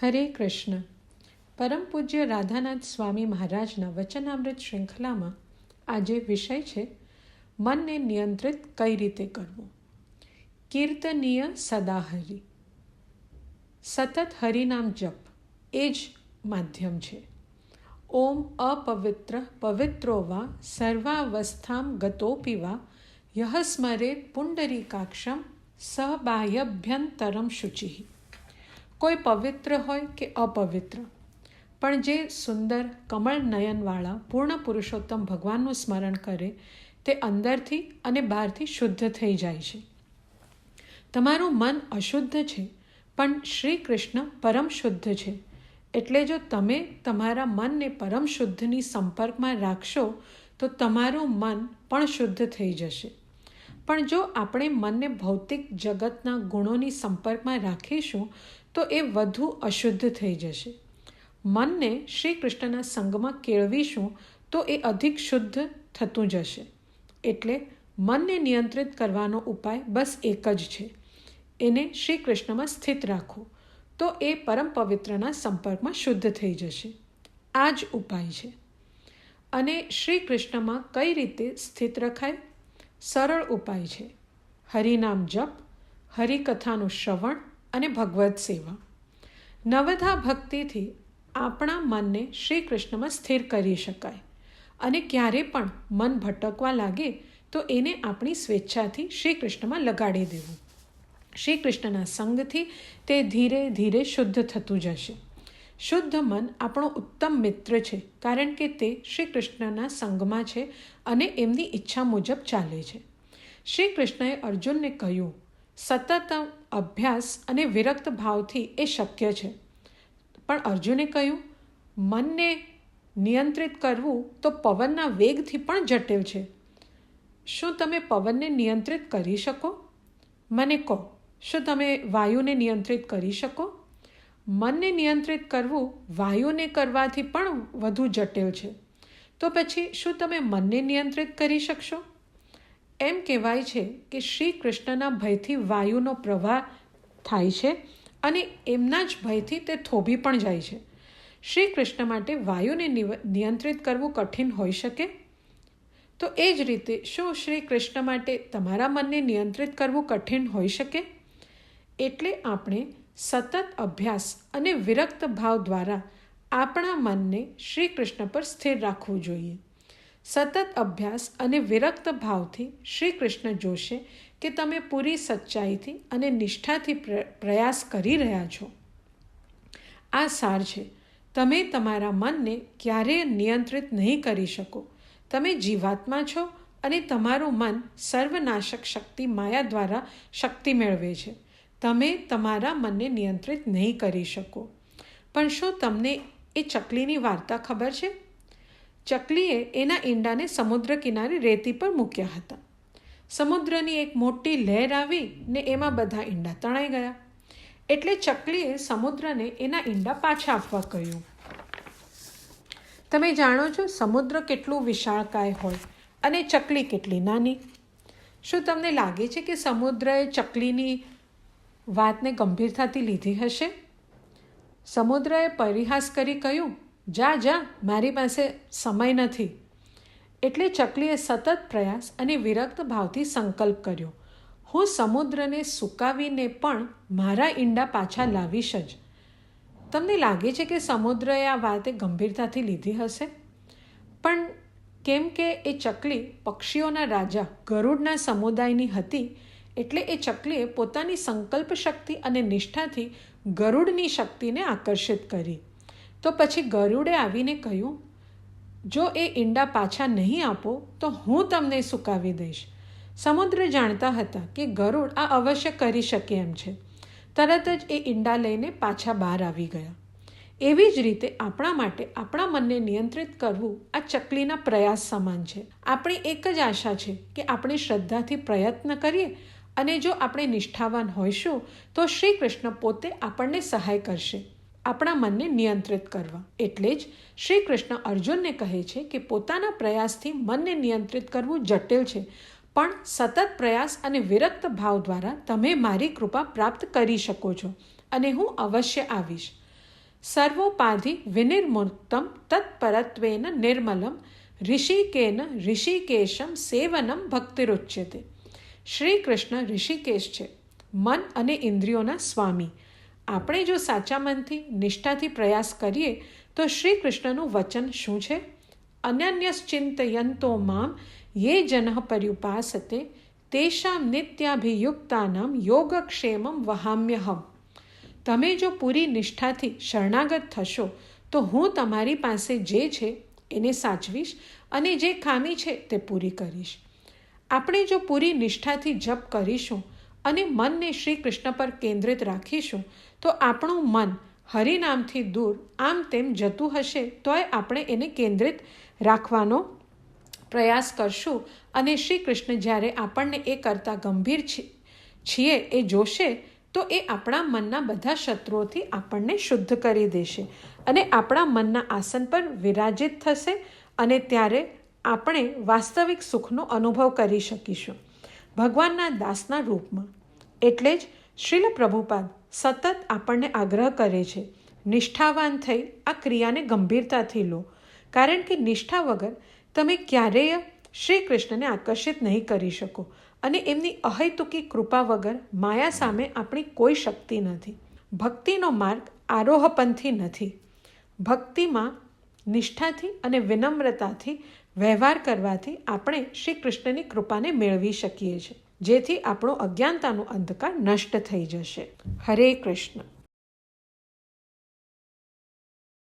હરે કૃષ્ણ. પરમ પૂજ્ય રાધાનાથ સ્વામી મહારાજના વચનામૃત શૃંખલામાં આજે વિષય છે, મનને નિયંત્રિત કઈ રીતે કરવું? કીર્તનીય સદા હરિ સતત હરિનામ જપ એ જ માધ્યમ છે. ઓમ અપવિત્ર પવિત્રો વા સર્વાવસ્થામ ગતોપી વા યહ સ્મરે પુંડરીકાક્ષમ સહબાહ્યભ્યંતરમ શુચિ. કોઈ પવિત્ર હોય કે અપવિત્ર. પણ જે સુંદર કમળ નયનવાળા પૂર્ણ પુરુષોત્તમ ભગવાનનું સ્મરણ કરે, તે અંદરથી અને બહારથી શુદ્ધ થઈ જાય છે. તમારું મન અશુદ્ધ છે, પણ શ્રી કૃષ્ણ પરમ શુદ્ધ છે. એટલે જો તમે તમારા મનને પરમ શુદ્ધની સંપર્કમાં રાખશો, તો તમારું મન પણ શુદ્ધ થઈ જશે. પણ જો આપણે મનને ભૌતિક જગતના ગુણોની સંપર્કમાં રાખીશું તો એ વધુ અશુદ્ધ થઈ જશે. મનને શ્રી કૃષ્ણના સંગમાં કેળવીશું તો એ અધિક શુદ્ધ થતું જશે. એટલે મનને નિયંત્રિત કરવાનો ઉપાય બસ એક જ છે. એને શ્રી કૃષ્ણમાં સ્થિત રાખો. તો એ પરમ પવિત્રના સંપર્કમાં શુદ્ધ થઈ જશે. આ જ ઉપાય છે. અને શ્રી કૃષ્ણમાં કઈ રીતે સ્થિત રખાય? સરળ ઉપાય છે. હરિનામ જપ, હરિકથાનું શ્રવણ અને ભગવત સેવા. નવધા ભક્તિથી આપણા મનને શ્રી કૃષ્ણમાં સ્થિર કરી શકાય અને ક્યારે પણ મન ભટકવા લાગે તો એને આપણી સ્વેચ્છાથી શ્રી કૃષ્ણમાં લગાડી દેવું. શ્રી કૃષ્ણના સંગથી તે ધીરે ધીરે શુદ્ધ થતું જશે. શુદ્ધ મન આપણો ઉત્તમ મિત્ર છે કારણ કે તે શ્રી કૃષ્ણના સંગમાં છે અને એમની ઈચ્છા મુજબ ચાલે છે. શ્રી કૃષ્ણએ અર્જુનને કહ્યું સતત અભ્યાસ અને વિરક્ત ભાવથી એ શક્ય છે. પણ અર્જુને કહ્યું, મનને નિયંત્રિત કરવું તો પવનના વેગથી પણ જટિલ છે. શું તમે પવનને નિયંત્રિત કરી શકો? મને કહો, શું તમે વાયુને નિયંત્રિત કરી શકો? મનને નિયંત્રિત કરવું વાયુને કરવાથી પણ વધુ જટિલ છે. તો પછી શું તમે મનને નિયંત્રિત કરી શકશો? એમ કહેવાય છે કે શ્રી કૃષ્ણના ભયથી વાયુનો પ્રવાહ થાય છે અને એમના જ ભયથી તે થોભી પણ જાય છે. શ્રી કૃષ્ણ માટે વાયુને નિયંત્રિત કરવું કઠિન હોઈ શકે? તો એ જ રીતે શું શ્રી કૃષ્ણ માટે તમારા મનને નિયંત્રિત કરવું કઠિન હોઈ શકે? એટલે આપણે સતત અભ્યાસ અને વિરક્ત ભાવ દ્વારા આપણા મનને શ્રી કૃષ્ણ પર સ્થિર રાખવું જોઈએ. સતત અભ્યાસ અને વિરક્ત ભાવથી શ્રી કૃષ્ણ જોશે કે તમે પૂરી સચ્ચાઈથી અને નિષ્ઠાથી પ્રયાસ કરી રહ્યા છો. આ સાર છે. તમે તમારા મનને ક્યારેય નિયંત્રિત નહીં કરી શકો. તમે જીવાત્મા છો અને તમારું મન સર્વનાશક શક્તિ માયા દ્વારા શક્તિ મેળવે છે. તમે તમારા મનને નિયંત્રિત નહીં કરી શકો. પણ શું તમને એ ચકલીની વાર્તા ખબર છે? ચકલીએ એના ઈંડાને સમુદ્ર કિનારે રેતી પર મૂક્યા હતા. સમુદ્રની એક મોટી લહેર આવી ને એમાં બધા ઈંડા તણાઈ ગયા. એટલે ચકલીએ સમુદ્રને એના ઈંડા પાછા આપવા કહ્યું. તમે જાણો છો સમુદ્ર કેટલું વિશાળકાય હોય અને ચકલી કેટલી નાની? શું તમને લાગે છે કે સમુદ્રએ ચકલીની વાતને ગંભીરતાથી લીધી હશે? સમુદ્રએ પરિહાસ કરી કહ્યું જા જા, મારી પાસે સમય નથી. એટલે ચકલીએ સતત પ્રયાસ અને વિરક્ત ભાવથી સંકલ્પ કર્યો. હું સમુદ્રને સુકાવીને પણ મારા ઈંડા પાછા લાવીશ જ. તમને લાગે છે કે સમુદ્રએ આ વાતે ગંભીરતાથી લીધી હશે? પણ કેમ કે એ ચકલી પક્ષીઓના રાજા ગરુડના સમુદાયની હતી, એટલે એ ચકલીએ પોતાની સંકલ્પ શક્તિ અને નિષ્ઠાથી ગરુડની શક્તિને આકર્ષિત કરી. તો પછી ગરુડે આવીને કહ્યું, જો એ ઈંડા પાછા નહીં આપો, તો હું તમને સુકાવી દઈશ. સમુદ્ર જાણતા હતા કે ગરુડ આ અવશ્ય કરી શકે એમ છે. તરત જ એ ઈંડા લઈને પાછા બહાર આવી ગયા. એવી જ રીતે આપણા માટે આપણા મનને નિયંત્રિત કરવું આ ચકલીના પ્રયાસ સમાન છે. આપણી એક જ આશા છે કે આપણે શ્રદ્ધાથી પ્રયત્ન કરીએ અને જો આપણે નિષ્ઠાવાન હોઈશું, તો શ્રી કૃષ્ણ પોતે આપણને સહાય કરશે. આપણા મનને નિયંત્રિત કરવા. એટલે જ શ્રી કૃષ્ણ અર્જુનને કહે છે કે પોતાના પ્રયાસથી મનને નિયંત્રિત કરવું જટિલ છે, પણ સતત પ્રયાસ અને વિરક્ત ભાવ દ્વારા તમે મારી કૃપા પ્રાપ્ત કરી શકો છો અને હું અવશ્ય આવીશ. સર્વોપાધિ વિનિર્મુક્તમ તત્પરત્વેન નિર્મલમ ઋષિકેન ઋષિકેશમ સેવનમ ભક્તિરુચ્યતે. શ્રી કૃષ્ણ ઋષિકેશ છે. મન અને ઇન્દ્રિયોના સ્વામી. આપણે જો સાચા મનથી, નિષ્ઠાથી પ્રયાસ કરીએ, તો શ્રી કૃષ્ણનું વચન શું છે? અનન્યશ્ચિંતયંતો મામ યે જન પર્યુપાસતે તેષામ નિત્યાભિયુક્તાનામ યોગક્ષેમમ વહામ્યહમ. તમે જો પૂરી નિષ્ઠાથી શરણાગત થશો, તો હું તમારી પાસે જે છે એને સાચવીશ અને જે ખામી છે તે પૂરી કરીશ. આપણે જો પૂરી નિષ્ઠાથી જપ કરીશું અને મનને શ્રી કૃષ્ણ પર કેન્દ્રિત રાખીશું, તો આપણું મન હરિનામથી દૂર આમ તેમ જતું હશે, તોય આપણે એને કેન્દ્રિત રાખવાનો પ્રયાસ કરશું. અને શ્રી કૃષ્ણ જ્યારે આપણને એ કરતાં ગંભીર છીએ, એ જોશે, તો એ આપણા મનના બધા શત્રુઓથી આપણને શુદ્ધ કરી દેશે અને આપણા મનના આસન પર વિરાજિત થશે અને ત્યારે આપણે વાસ્તવિક સુખનો અનુભવ કરી શકીશું. ભગવાનના દાસના રૂપમાં. એટલે જ શ્રીલ પ્રભુપાદ સતત આપણને આગ્રહ કરે છે, નિષ્ઠાવાન થઈ આ ક્રિયાને ગંભીરતાથી લો. કારણ કે નિષ્ઠા વગર તમે ક્યારેય શ્રી કૃષ્ણને આકર્ષિત નહીં કરી શકો અને એમની અહૈતુકી કૃપા વગર માયા સામે આપણી કોઈ શક્તિ નથી. ભક્તિનો માર્ગ આરોહપંથી નથી. ભક્તિમાં નિષ્ઠાથી અને વિનમ્રતાથી વ્યવહાર કરવાથી આપણે શ્રી કૃષ્ણની કૃપાને મેળવી શકીએ છીએ. જેથી આપણો અજ્ઞાનતાનો અંધકાર નષ્ટ થઈ જશે. હરે કૃષ્ણ.